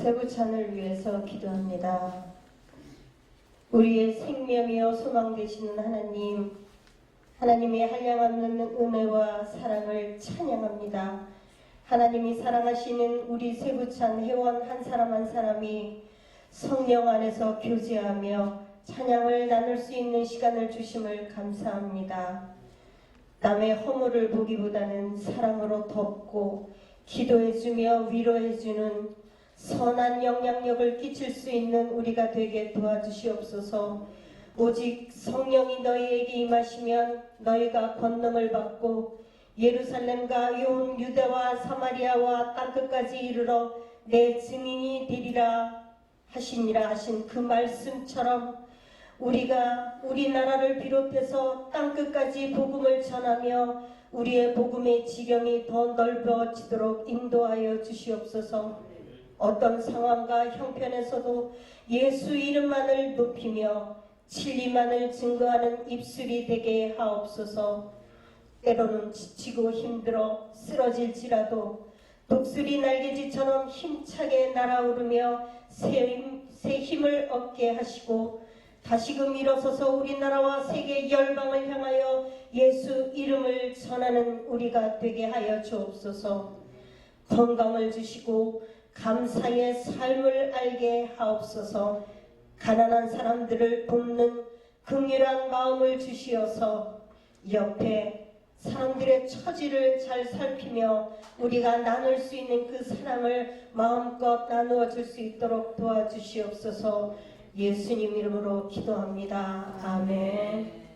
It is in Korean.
세부찬을 위해서 기도합니다. 우리의 생명이요 소망 되시는 하나님, 하나님의 한량없는 은혜와 사랑을 찬양합니다. 하나님이 사랑하시는 우리 세부찬 회원 한 사람 한 사람이 성령 안에서 교제하며 찬양을 나눌 수 있는 시간을 주심을 감사합니다. 남의 허물을 보기보다는 사랑으로 덮고 기도해주며 위로해주는 선한 영향력을 끼칠 수 있는 우리가 되게 도와주시옵소서. 오직 성령이 너희에게 임하시면 너희가 권능을 받고 예루살렘과 온 유대와 사마리아와 땅끝까지 이르러 내 증인이 되리라 하시니라 하신 그 말씀처럼 우리가 우리나라를 비롯해서 땅끝까지 복음을 전하며 우리의 복음의 지경이 더 넓어지도록 인도하여 주시옵소서. 어떤 상황과 형편에서도 예수 이름만을 높이며 진리만을 증거하는 입술이 되게 하옵소서. 때로는 지치고 힘들어 쓰러질지라도 독수리 날개짓처럼 힘차게 날아오르며 새, 힘, 새 힘을 얻게 하시고 다시금 일어서서 우리나라와 세계 열방을 향하여 예수 이름을 전하는 우리가 되게 하여 주옵소서. 건강을 주시고 감사의 삶을 알게 하옵소서. 가난한 사람들을 돕는 긍휼한 마음을 주시어서 옆에 사람들의 처지를 잘 살피며 우리가 나눌 수 있는 그 사랑을 마음껏 나누어 줄 수 있도록 도와주시옵소서 예수님 이름으로 기도합니다. 아멘.